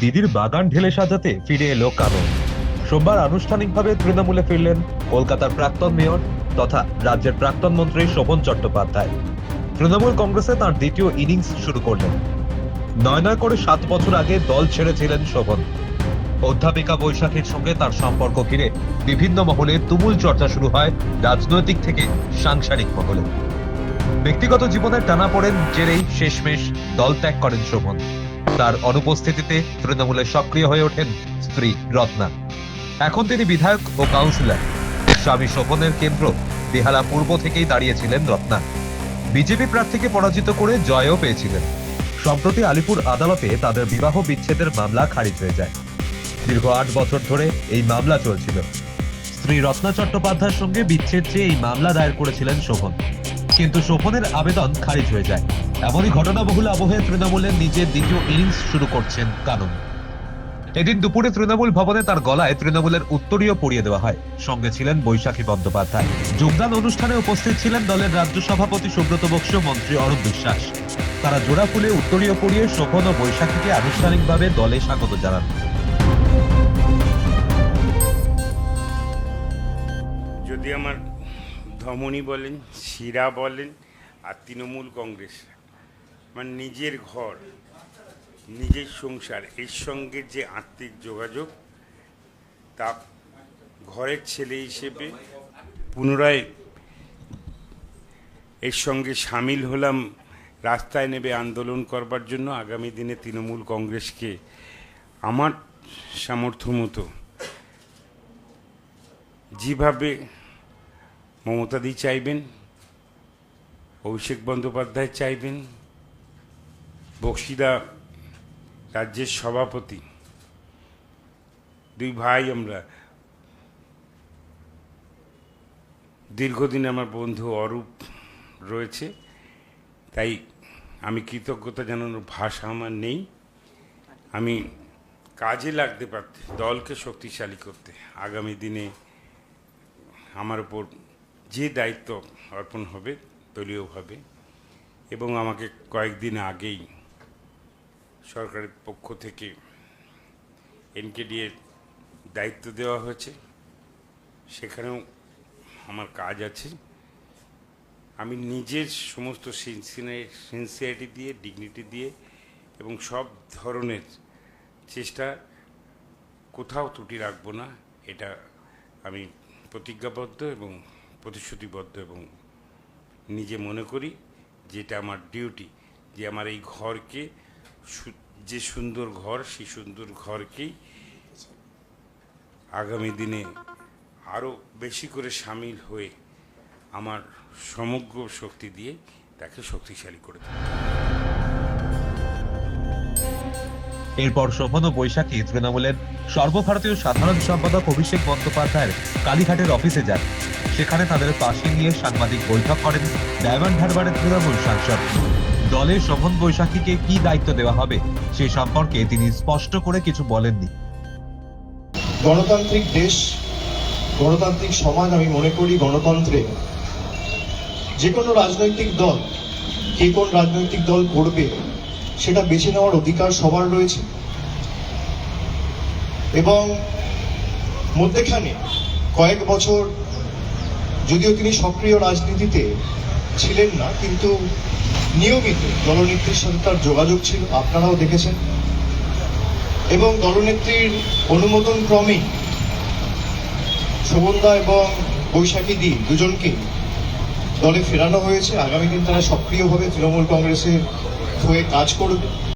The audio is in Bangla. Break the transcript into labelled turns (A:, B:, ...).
A: দিদির বাগান ঢেলে সাজাতে ফিরে এলো কানন সোমবার আনুষ্ঠানিকভাবে তৃণমূলে ফিরলেন কলকাতার প্রাক্তন মেয়র তথা রাজ্যের প্রাক্তন মন্ত্রী শোভন চট্টোপাধ্যায়। তৃণমূল কংগ্রেসে তার দ্বিতীয় ইনিংস শুরু করলেন। নয় নয় করে সাত বছর আগে দল ছেড়েছিলেন শোভন। অধ্যাপিকা বৈশাখীর সঙ্গে তার সম্পর্ক ঘিরে বিভিন্ন মহলে তুমুল চর্চা শুরু হয় রাজনৈতিক থেকে সাংসারিক মহলে। ব্যক্তিগত জীবনের টানা পড়েন জেরেই শেষমেশ দল ত্যাগ করেন শোভন। তার অনুপস্থিতিতে তৃণমূলে সক্রিয় হয়ে ওঠেন স্ত্রী রত্না। এখন তিনি বিধায়ক ও কাউন্সিলর। স্বামী শোভনের কেন্দ্র বেহালা পূর্ব থেকেই দাঁড়িয়েছিলেন রত্না। বিজেপি প্রার্থীকে পরাজিত করে জয়ও পেয়েছিলেন। সম্প্রতি আলিপুর আদালতে তাদের বিবাহ বিচ্ছেদের মামলা খারিজ হয়ে যায়। দীর্ঘ আট বছর ধরে এই মামলা চলছিল। স্ত্রী রত্না চট্টোপাধ্যায়ের সঙ্গে বিচ্ছেদ চেয়ে এই মামলা দায়ের করেছিলেন শোভন। কিন্তু শোভনের আবেদন খারিজ হয়ে যায়। এমনই ঘটনাবহুল আবহে তৃণমূলের নিজের দ্বিতীয় ইনিংস শুরু করছেন কানন। এদিন দুপুরে তৃণমূল ভবনে তার গলায় তৃণমূলের উত্তরীয় পরিয়ে দেওয়া হয়। সঙ্গে ছিলেন বৈশাখী বন্দ্যোপাধ্যায়। যোগদান অনুষ্ঠানে উপস্থিত ছিলেন দলের রাজ্য সভাপতি সুব্রত বক্স মন্ত্রী অরূপ বিশ্বাস। তারা জোড়া ফুলে উত্তরীয় পরিয়ে শোভন ও বৈশাখীকে আনুষ্ঠানিকভাবে দলে স্বাগত জানান।
B: যদি আমার ধমনী বলেন, শিরা বলেন আর তৃণমূল কংগ্রেস। মানে নিজের ঘর, নিজের সংসার, এর সঙ্গে যে আত্মিক যোগাযোগ, তা ঘরের ছেলে হিসেবে পুনরায় এর সঙ্গে সামিল হলাম, রাস্তায় নেবে আন্দোলন করবার জন্য আগামী দিনে তৃণমূল কংগ্রেসকে আমার সামর্থ্য মতো। যেভাবে মমতাদি চাইবেন, অভিষেক বন্দ্যোপাধ্যায় চাইবেন, বক্সিদা রাজ্যের সভাপতি, দুই ভাই আমরা। দীর্ঘদিন আমার বন্ধু অরূপ রয়েছে, তাই আমি কৃতজ্ঞতা জানানোর ভাষা আমার নেই। আমি কাজে লাগতে পারতে, দলকে শক্তিশালী করতে। আগামী দিনে আমার উপর যে দায়িত্ব অর্পণ হবে দলীয়ভাবে এবং আমাকে কয়েকদিন আগেই সরকারের পক্ষ থেকে এনকেডিএর দায়িত্ব দেওয়া হয়েছে। সেখানেও আমার কাজ আছে। আমি নিজের সমস্ত সিনসিয়ারিটি দিয়ে, ডিগনিটি দিয়ে, এবং সব ধরনের চেষ্টা কোথাও ত্রুটি রাখব না, এটা আমি প্রতিজ্ঞাবদ্ধ এবং প্রতিশ্রুতিবদ্ধ এবং নিজে মনে করি যেটা আমার ডিউটি যে আমার এই ঘরকে যে সুন্দর ঘর, সেই সুন্দর ঘরকেই আগামী দিনে আরও বেশি করে সামিল হয়ে আমার সমগ্র শক্তি দিয়ে তাকে শক্তিশালী করে দেব
A: এরপর শোভন ও বৈশাখী তৃণমূলের সর্বভারতীয় সাধারণ সম্পাদক অভিষেক বন্দ্যোপাধ্যায়ের কালীঘাটের অফিসে যান। সেখানে তাদের পাশে নিয়ে সাংবাদিক বৈঠক করেন ডায়মন্ড হারবারের তৃণমূল সাংসদ। দলে শোভন বৈশাখীকে কি দায়িত্ব দেওয়া হবে সে সম্পর্কে তিনি স্পষ্ট করে কিছু বলেননি।
C: গণতান্ত্রিক দেশ, গণতান্ত্রিক সমাজ আমি মনে করি গণতন্ত্রে যে কোনো রাজনৈতিক দল, কে কোন রাজনৈতিক দল করবে সেটা বেছে নেওয়ার অধিকার সবার রয়েছে। এবং মধ্যেখানে কয়েক বছর যদিও তিনি সক্রিয় রাজনীতিতে ছিলেন না, কিন্তু নিয়মিত দলনেত্রীর সাথে তার যোগাযোগ ছিল, আপনারাও দেখেছেন। এবং দলনেত্রীর অনুমোদন ক্রমেই শোভনদা এবং বৈশাখী দি দুজনকে দলে ফেরানো হয়েছে। আগামী দিন তারা সক্রিয়ভাবে তৃণমূল কংগ্রেসের হয়ে কাজ করবে।